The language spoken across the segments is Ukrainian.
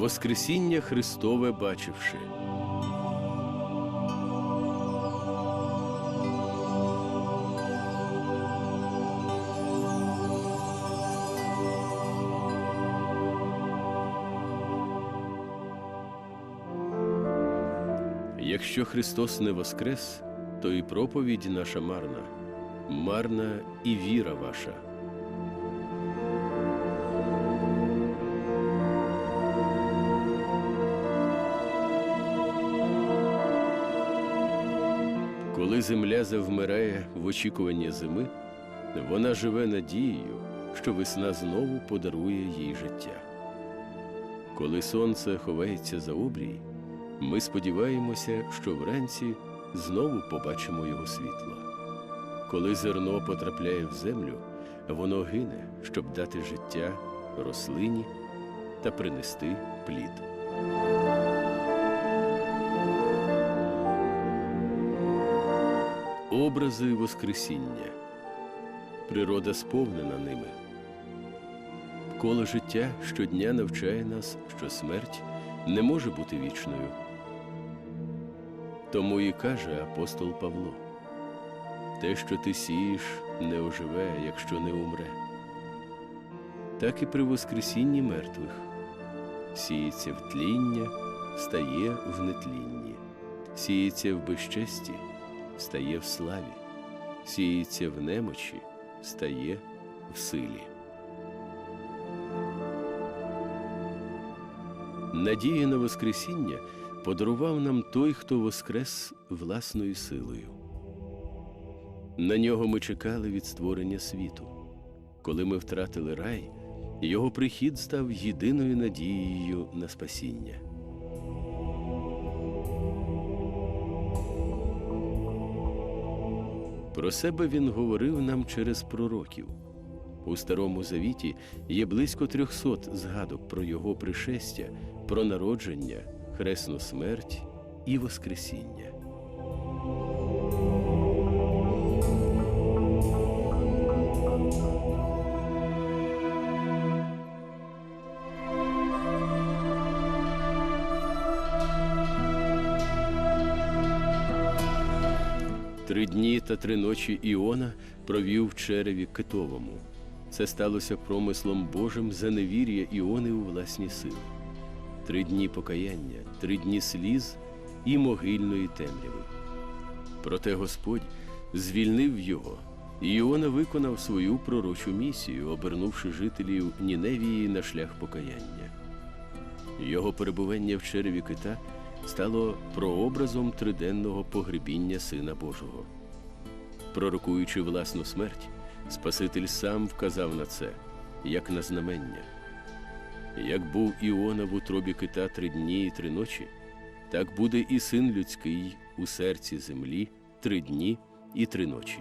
Воскресіння Христове бачивши. Якщо Христос не воскрес, то і проповідь наша марна, марна і віра ваша. Земля завмирає в очікуванні зими, вона живе надією, що весна знову подарує їй життя. Коли сонце ховається за обрій, ми сподіваємося, що вранці знову побачимо його світло. Коли зерно потрапляє в землю, воно гине, щоб дати життя рослині та принести плід. Образи Воскресіння. Природа сповнена ними. Коло життя щодня навчає нас, що смерть не може бути вічною. Тому і каже апостол Павло: те, що ти сієш, не оживе, якщо не умре. Так і при Воскресінні мертвих сіється в тління, стає в нетлінні, сіється в безчесті, стає в славі, сіється в немочі, стає в силі. Надія на Воскресіння подарував нам той, хто воскрес власною силою. На нього ми чекали від створення світу. Коли ми втратили рай, його прихід став єдиною надією на спасіння. Про себе він говорив нам через пророків. У Старому Завіті є близько трьохсот згадок про його пришестя, про народження, хресну смерть і Воскресіння. Три дні та три ночі Іона провів в череві китовому. Це сталося промислом Божим за невір'я Іони у власні сили. Три дні покаяння, три дні сліз і могильної темряви. Проте Господь звільнив його, і Іона виконав свою пророчу місію, обернувши жителів Ніневії на шлях покаяння. Його перебування в череві кита стало прообразом триденного погребіння Сина Божого. Пророкуючи власну смерть, Спаситель сам вказав на це, як на знамення. Як був Іона в утробі кита три дні і три ночі, так буде і син людський у серці землі три дні і три ночі.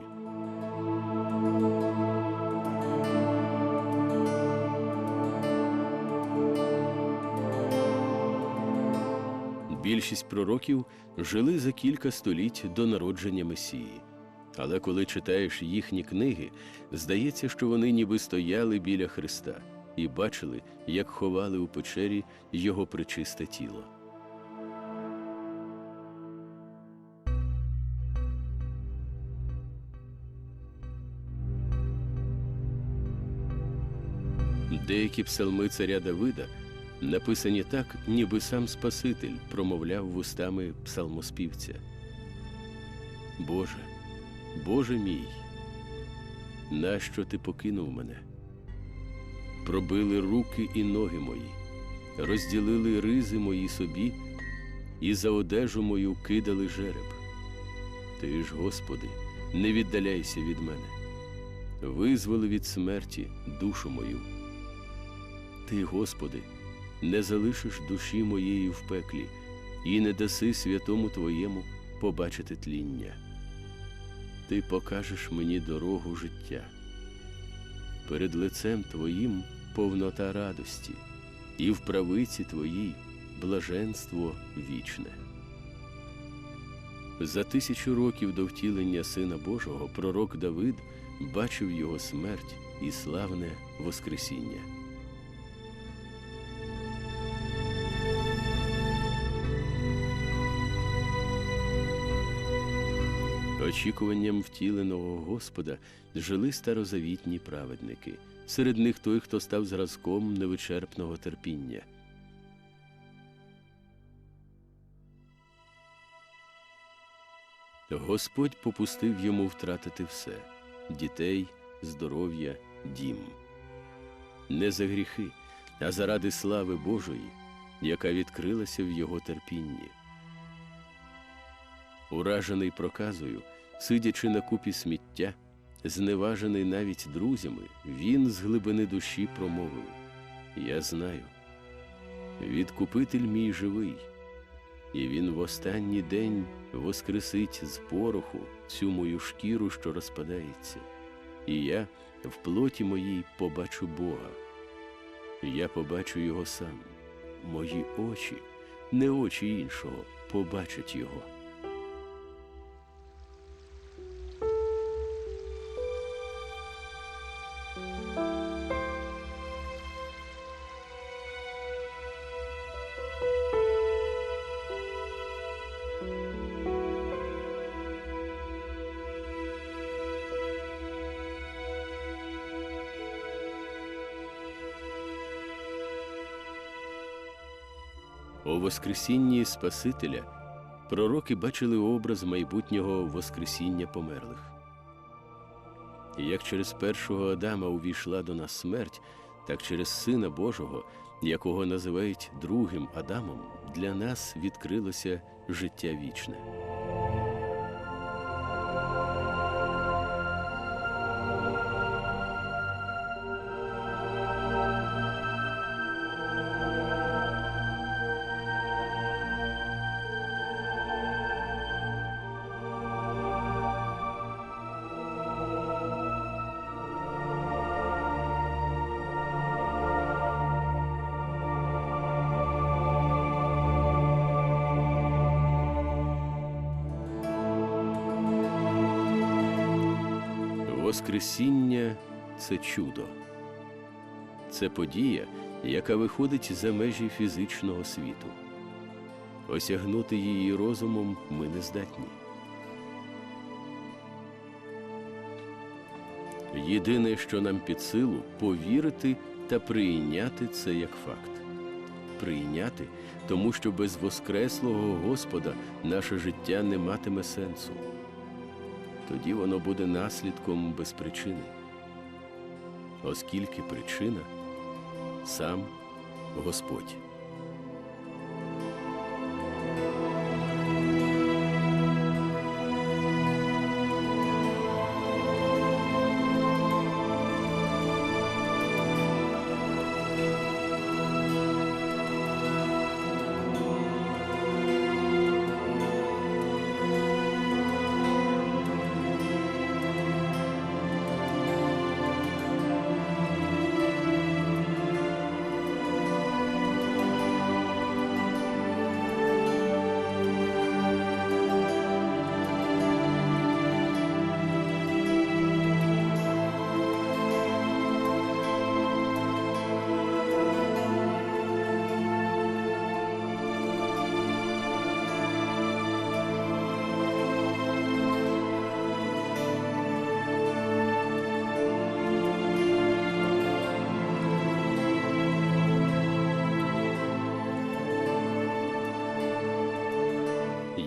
Більшість пророків жили за кілька століть до народження Месії. Але коли читаєш їхні книги, здається, що вони ніби стояли біля Христа і бачили, як ховали у печері його причисте тіло. Деякі псалми царя Давида написані так, ніби сам Спаситель промовляв вустами псалмоспівця. Боже, Боже мій, нащо ти покинув мене? Пробили руки і ноги мої, розділили ризи мої собі, і за одежу мою кидали жереб. Ти ж, Господи, не віддаляйся від мене, визволи від смерті душу мою. Ти, Господи, не залишиш душі моєї в пеклі і не даси святому Твоєму побачити тління. Ти покажеш мені дорогу життя. Перед лицем Твоїм повнота радості, і в правиці Твоїй блаженство вічне. За тисячу років до втілення Сина Божого пророк Давид бачив його смерть і славне Воскресіння. Очікуванням втіленого Господа жили старозавітні праведники. Серед них той, хто став зразком невичерпного терпіння. Господь попустив йому втратити все дітей, здоров'я, дім. Не за гріхи, а заради слави Божої, яка відкрилася в його терпінні. Уражений проказою, сидячи на купі сміття, зневажений навіть друзями, він з глибини душі промовив Я знаю, відкупитель мій живий, і він в останній день воскресить з пороху цю мою шкіру, що розпадається, і я в плоті моїй побачу Бога. Я побачу його сам, мої очі, не очі іншого, побачать його. Воскресінні Спасителя пророки бачили образ майбутнього Воскресіння померлих. І як через першого Адама увійшла до нас смерть, так через Сина Божого, якого називають другим Адамом, для нас відкрилося життя вічне. Воскресіння це чудо. Це подія, яка виходить за межі фізичного світу. Осягнути її розумом ми не здатні. Єдине, що нам під силу, повірити та прийняти це як факт. Прийняти, тому що без Воскреслого Господа наше життя не матиме сенсу тоді воно буде наслідком без причини. Оскільки причина сам Господь.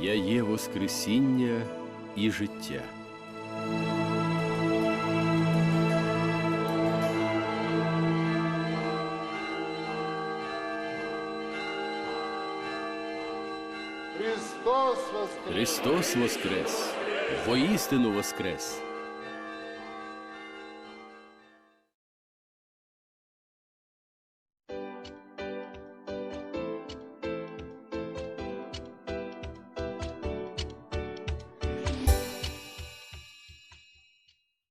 Я є Воскресіння і життя. Христос воскрес! Христос Воскрес! Воістину Воскрес!